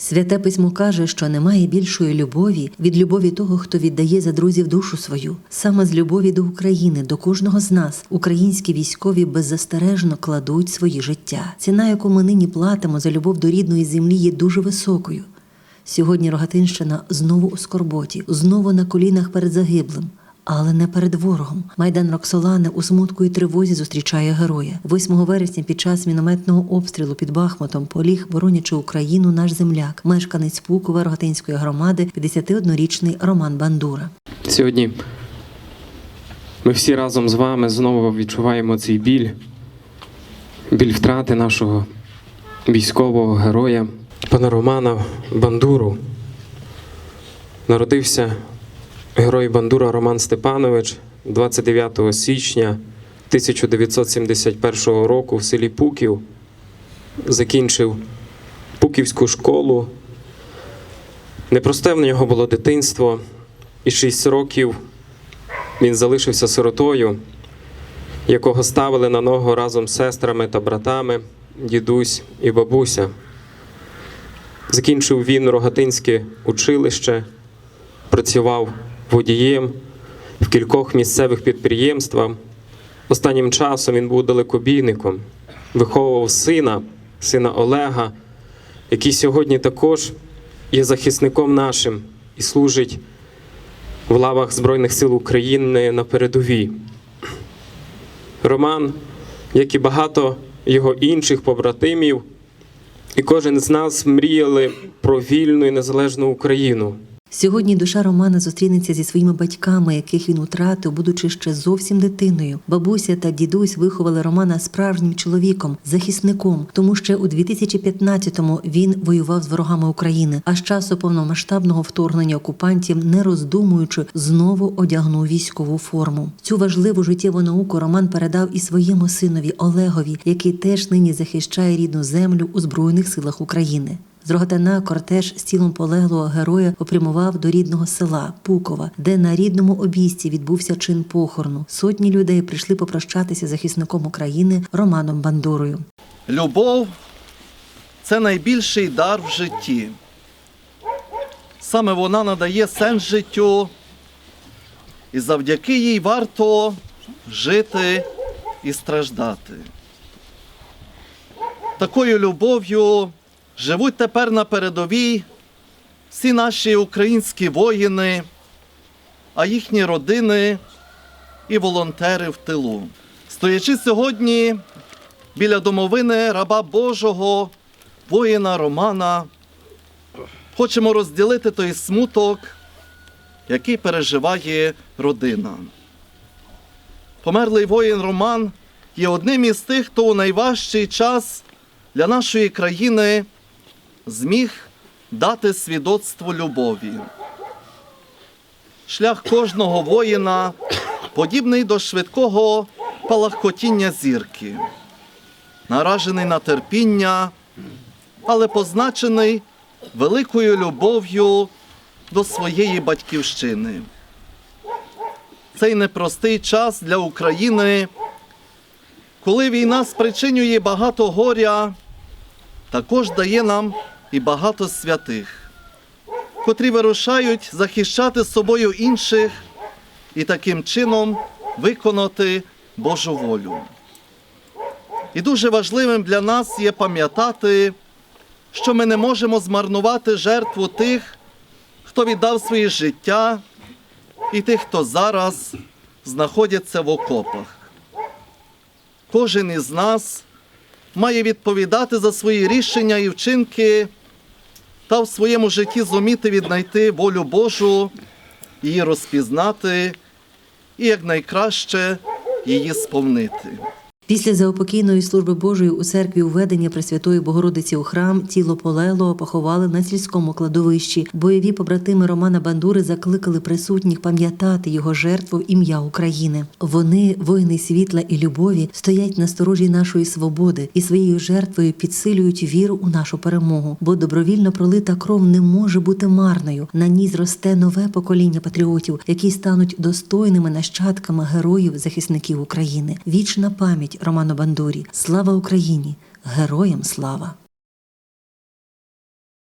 Святе письмо каже, що немає більшої любові від любові того, хто віддає за друзів душу свою. Саме з любові до України, до кожного з нас, українські військові беззастережно кладуть свої життя. Ціна, яку ми нині платимо за любов до рідної землі, є дуже високою. Сьогодні Рогатинщина знову у скорботі, знову на колінах перед загиблим. Але не перед ворогом. Майдан Роксолани у смутку і тривозі зустрічає героя. 8 вересня під час мінометного обстрілу під Бахмутом поліг, боронячи Україну, наш земляк, мешканець Пукова Рогатинської громади, 51-річний Роман Бандура. Сьогодні ми всі разом з вами знову відчуваємо цей біль, біль втрати нашого військового героя, пана Романа Бандуру. Народився герой Бандура Роман Степанович 29 січня 1971 року в селі Пуків. Закінчив Пуківську школу. Непросте в нього було дитинство, і 6 років він залишився сиротою, якого ставили на ногу разом з сестрами та братами, дідусь і бабуся. Закінчив він Рогатинське училище, працював водієм в кількох місцевих підприємствах. Останнім часом він був далекобійником, виховував сина, сина Олега, який сьогодні також є захисником нашим і служить в лавах Збройних сил України на передовій. Роман, як і багато його інших побратимів, і кожен з нас мріяли про вільну і незалежну Україну. Сьогодні душа Романа зустрінеться зі своїми батьками, яких він втратив, будучи ще зовсім дитиною. Бабуся та дідусь виховали Романа справжнім чоловіком, захисником, тому що у 2015-му він воював з ворогами України. А з часу повномасштабного вторгнення окупантів, не роздумуючи, знову одягнув військову форму. Цю важливу життєву науку Роман передав і своєму синові Олегові, який теж нині захищає рідну землю у збройних силах України. З Рогатина кортеж з тілом полеглого героя попрямував до рідного села Пукова, де на рідному обійсті відбувся чин похорону. Сотні людей прийшли попрощатися з захисником України Романом Бандурою. Любов це найбільший дар в житті. Саме вона надає сенс життю, і завдяки їй варто жити і страждати. Такою любов'ю живуть тепер на передовій всі наші українські воїни, а їхні родини і волонтери в тилу. Стоячи сьогодні біля домовини раба Божого, воїна Романа, хочемо розділити той смуток, який переживає родина. Померлий воїн Роман є одним із тих, хто у найважчий час для нашої країни зміг дати свідоцтво любові. Шлях кожного воїна подібний до швидкого палахкотіння зірки, наражений на терпіння, але позначений великою любов'ю до своєї батьківщини. Цей непростий час для України, коли війна спричинює багато горя, також дає нам і багато святих, котрі вирушають захищати собою інших і таким чином виконати Божу волю. І дуже важливим для нас є пам'ятати, що ми не можемо змарнувати жертву тих, хто віддав своє життя, і тих, хто зараз знаходяться в окопах. Кожен із нас має відповідати за свої рішення і вчинки та в своєму житті зуміти віднайти волю Божу, її розпізнати і якнайкраще її сповнити. Після заупокійної служби Божої у церкві уведення Пресвятої Богородиці у храм тіло полеглого поховали на сільському кладовищі. Бойові побратими Романа Бандури закликали присутніх пам'ятати його жертву ім'я України. Вони, воїни світла і любові, стоять на сторожі нашої свободи і своєю жертвою підсилюють віру у нашу перемогу. Бо добровільно пролита кров не може бути марною. На ній зросте нове покоління патріотів, які стануть достойними нащадками героїв захисників України. Вічна пам'ять Роману Бандурі. Слава Україні! Героям слава!